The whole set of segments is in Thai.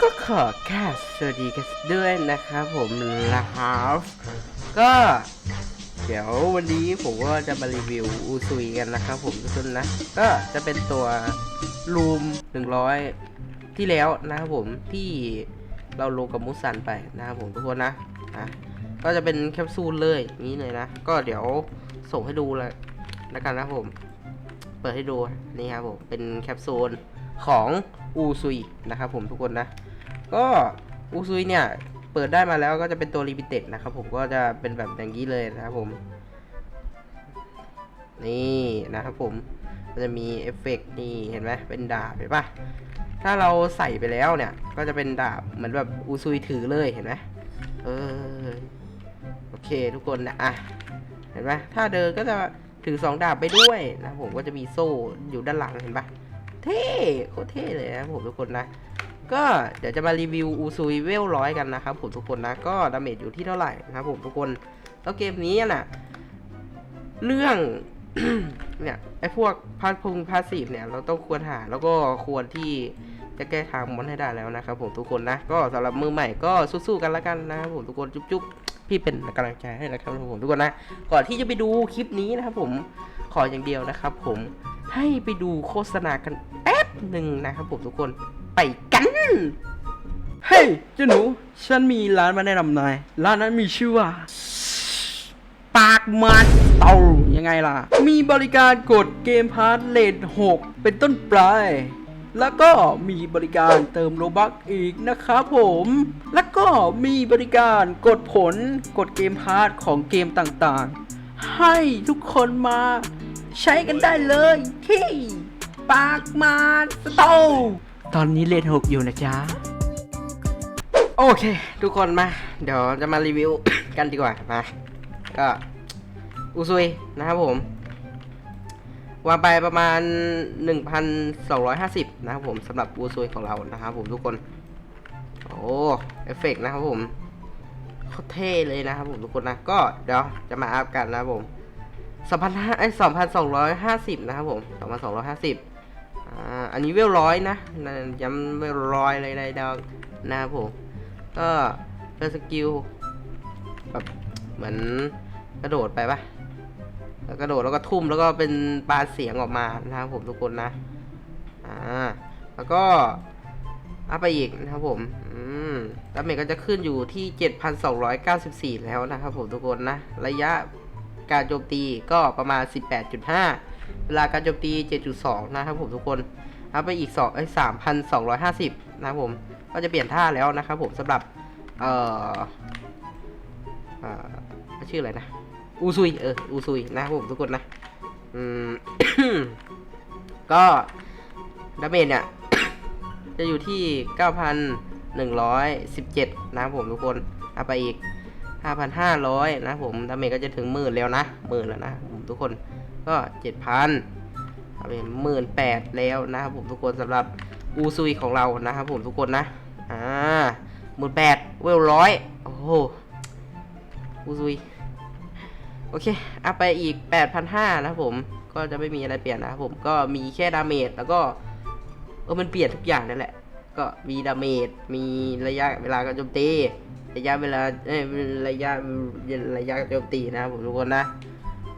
ก็ขอแค่สวัสดีกันด้วยนะครับผมลาฮาฟก็ เดี๋ยววันนี้ผมก็จะมารีวิวอูซุยกันนะครับผมทุกคนนะ ก็จะเป็นตัวรูม 100 ที่แล้วนะครับผมที่เราลงกับมุสันไปนะครับผมทุกคนนะอะก็จะเป็นแคปซูลเลยนี้เลยนะ ก็เดี๋ยวส่งให้ดูเลยแล้วกันนะครับผม เปิดให้ดูนี่ครับผมเป็นแคปซูล ของอูซุยนะครับผมทุกคนนะ ก็อูซุยเนี่ย เปิดได้มาแล้วก็จะเป็นตัวลิมิเต็ดนะครับผมก็จะเป็นแบบอย่างนี้เลยนะครับผม นี่นะครับผมก็จะมีเอฟเฟกต์นี่เห็นไหมเป็นดาบเห็นปะถ้าเราใส่ไปแล้วเนี่ย ก็จะเป็นดาบเหมือนแบบอูซุยถือเลยเห็นไหมเออโอเคทุกคนนะอะเห็นไหมถ้าเดินก็จะถือสองดาบไปด้วยนะผมก็จะมีโซ่อยู่ด้านหลังเห็นปะ เท่โคตรเท่เลยนะผมทุกคนนะ ก็เดี๋ยวจะมารีวิวอูซุยเวลร้อยกันนะครับผมทุกคนนะ ก็ดาเมจอยู่ที่เท่าไหร่นะครับผมทุกคนแล้วเกมนี้น่ะ เรื่องเนี่ยไอ้พวกพาร์ทพุงพาสซีฟเนี่ย เราต้องควรหาแล้วก็ควรที่จะแก้ทางมอนให้ได้แล้วนะครับผมทุกคนนะ ก็สำหรับมือใหม่ก็สู้ๆกันแล้วกันนะครับผมทุกคนจุ๊บๆพี่เป็นกำลังใจให้นะครับผมทุกคนนะ ก่อนที่จะไปดูคลิปนี้นะครับผมขออย่างเดียวนะครับผม ให้ไปดูโฆษณากันแป๊บหนึ่งนะครับผมทุกคนไปกันเฮ้ยเจ้าหนู ฉันมีร้านมาแนะนำนาย ร้านนั้นมีชื่อว่า ปากมันเตายังไงล่ะ มีบริการกดเกมพาร์ทเลท6เป็นต้นปลายแล้วก็มีบริการเติมโลบักอีกนะครับผม แล้วก็มีบริการกดผลกดเกมพาร์ทของเกมต่างๆ ให้ทุกคนมา ใช้กันได้เลยที่ปากมาสโตร์ตอนนี้เลท6อยู่นะจ๊ะ โอเค ทุกคนมา เดี๋ยวจะมารีวิว กันดีกว่ามาก็อุซุยนะครับผมวางไปประมาณ 1,250 นะครับผมสำหรับอูซุยของเรานะครับผมทุกคน โอ้เอฟเฟกต์นะครับผมโคตรเท่เลยนะครับผมทุกคนนะ ก็เดี๋ยวจะมาอัพกันนะครับผม 2,500ไอ้2,250นะครับผม2,250อ่าอันนี้เวลร้อยนะนะย้ำเวลร้อยเลยนะดอกนะครับผมก็เป็นสกิลแบบเหมือนกระโดดไปปะแล้วกระโดดแล้วก็ทุ่มแล้วก็เป็นปลาเสียงออกมานะครับผมทุกคนนะอ่าแล้วก็อัพไปอีกนะครับผมอืมดาเมจก็จะขึ้นอยู่ที่ 7,294 แล้วนะครับผมทุกคนนะ ระยะ การโจมตีก็ประมาณ 18.5 เวลาการโจมตี 7.2 นะครับผมทุกคนอัพไปอีก2ไอ้3,250 นะครับผม ก็จะเปลี่ยนท่าแล้วนะครับผมสำหรับ เอ่อเอ่อชื่ออะไรนะ อูซุย เออ อูซุยนะครับผมทุกคนนะ อืม ก็ดาเมจเนี่ย จะอยู่ที่ 9,117 นะครับผมทุกคน เอาไปอีก 5,500 นะครับผมดาเมจก็จะถึงหมื่นแล้วนะหมื่นแล้วนะผมทุกคนก็ 7,000เอาเป็นหมื่นแปดแล้วนะครับผมทุกคนสำหรับอูซุยของเรานะครับผมทุกคนนะอ่าหมื่นแปดเวลร้อยโอ้โหอูซุยโอเคเอัพไปอีก 8,500นะครับผมก็จะไม่มีอะไรเปลี่ยนนะครับผมก็มีแค่ดาเมจแล้วก็เออมันเปลี่ยนทุกอย่างนั่นแหละ ก็มีดาเมจมีระยะเวลาการโจมตี ระยะเวลาเอ้ยระยะระยะโจมตีนะครับผมทุกคนนะ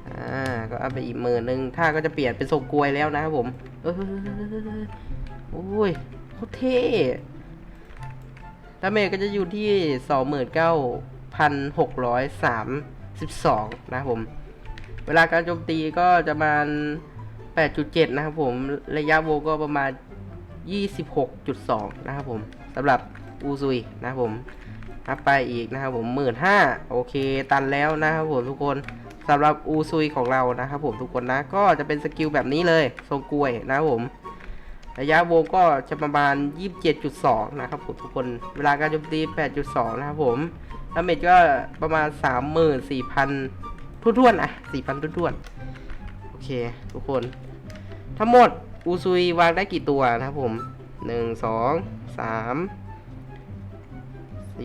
อ่าก็อัพไปอีกหมื่นหนึ่งถ้าก็จะเปลี่ยนเป็นทรงกลวยแล้วนะครับผมเออโอ้ยโคตรเท่ดาเมจก็จะอยู่ที่29,632นเก้าพันหกร้อยสามสิบสองนะครับผม เวลาการโจมตีก็จะประมาณ8.7นะครับผม ระยะโวก็ประมาณ26.2นะครับผมสำหรับอูซุยนะครับผม นับไปอีกนะครับผม15,000โอเค ตันแล้วนะครับผมทุกคนสำหรับอูซุยของเรานะครับผมทุกคนนะก็จะเป็นสกิลแบบนี้เลยทรงกล้วยนะครับผมระยะวงก็จะประมาณ 27.2 นะครับผมทุกคน เวลาการโจมตี 8.2 นะครับผมดาเมจก็ประมาณ 34,000 ทุ่วนๆอะ 4,000 ทุ่วนๆ โอเค ทุกคน ทั้งหมด อูซุยวางได้กี่ตัวนะครับผม 1 2 3 4 5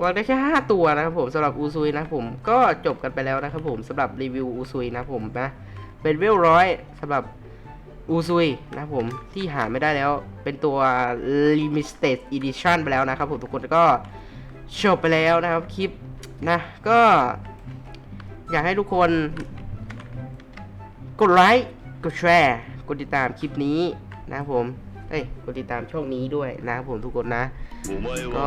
วางได้แค่5ตัวนะครับผมสำหรับอูซุยนะผมก็จบกันไปแล้วนะครับผมสำหรับรีวิวอูซุยนะผมนะเป็นเวลร้อยสำหรับอูซุยนะผมที่หาไม่ได้แล้วเป็นตัว limited edition ไปแล้วนะครับผมทุกคนก็จบไปแล้วนะครับคลิปนะก็ อยากให้ทุกคน กดไลค์กดแชร์กดติดตามคลิปนี้นะครับผม อ้ยกดติดตามช่องนี้ด้วยนะครับผมทุกคนนะ ก็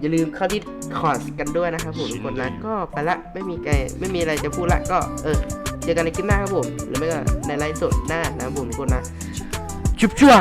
อย่าลืมเข้าที่คอร์สกันด้วยนะครับผมทุกคนนะ ก็ไปละไม่มีไกไม่มีอะไรจะพูดละก็เออเจอกันในคลิปหน้าครับผมหรือไม่ก็ในไลฟ์สดหน้านะครับผมทุกคนนะ จุ๊บจ้ว